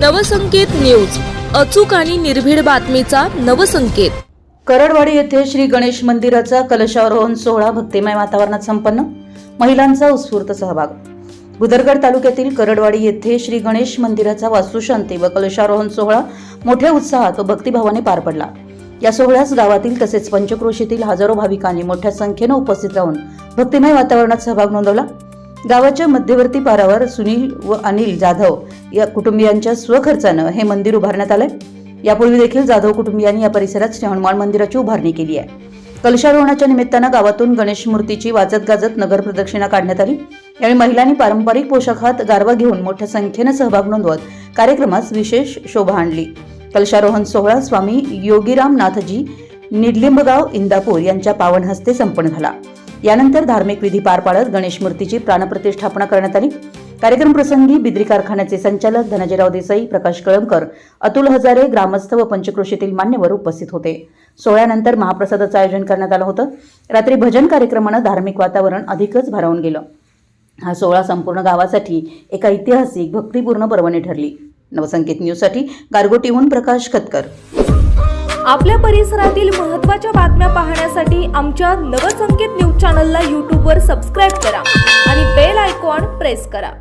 Navsanket news. अचूक आणि निर्भीड बातमीचा नवसंकेत. करडवाडी येथे श्री गणेश मंदिराचा कलशारोहण सोहळा भक्तिमय वातावरणात संपन्न. महिलांचा उत्स्फूर्त सहभाग. बुदरगड तालुक्यातील करडवाडी येथे श्री गणेश मंदिराचा वास्तुशांती व कलशारोहण सोहळा मोठ्या उत्साहात व भक्तिभावाने पार पडला. या सोहळ्यास गावातील तसेच पंचक्रोशीतील हजारो भाविकांनी मोठ्या संख्येनं उपस्थित राहून भक्तिमय वातावरणात सहभाग नोंदवला. गावाच्या मध्यवर्ती पारावर सुनील व अनिल जाधव या कुटुंबियांच्या स्वखर्चानं हे मंदिर उभारण्यात आलंय. यापूर्वी देखील जाधव कुटुंबियांनी या परिसरात श्री मंदिराची उभारणी केली आहे. कलशारोहणाच्या निमित्तानं गावातून गणेश मूर्तीची वाजत गाजत नगर प्रदक्षिणा काढण्यात आली. यावेळी महिलांनी पारंपरिक पोशाखात गारवा घेऊन मोठ्या संख्येनं सहभाग नोंदवत कार्यक्रमास विशेष शोभा आणली. कलशारोहण सोहळा स्वामी योगीराम नाथजी निडलिंबगाव इंदापूर यांच्या पावन हस्ते संपन्न झाला. यानंतर धार्मिक विधी पार पाडत गणेश मूर्तीची प्राणप्रतिष्ठापना करण्यात आली. कार्यक्रम प्रसंगी बिद्री कारखान्याचे संचालक धनंजयराव देसाई प्रकाश कळमकर अतुल हजारे ग्रामस्थ व पंचक्रोशीतील मान्यवर उपस्थित होते. सोहळ्यानंतर महाप्रसादाचं आयोजन करण्यात आलं होतं. रात्री भजन कार्यक्रमानं धार्मिक वातावरण अधिकच भारावून गेलं. हा सोहळा संपूर्ण गावासाठी एक ऐतिहासिक भक्तिपूर्ण पर्वणी ठरली. नवसंकेत न्यूजसाठी गारगोटीहून प्रकाश खतकर आपल्या परिसरातील महत्त्वाच्या बातम्या पाहण्यासाठी आमच्या नवसंकेत न्यूज चॅनलला यूट्यूबवर सबस्क्राईब करा आणि बेल प्रेस करा.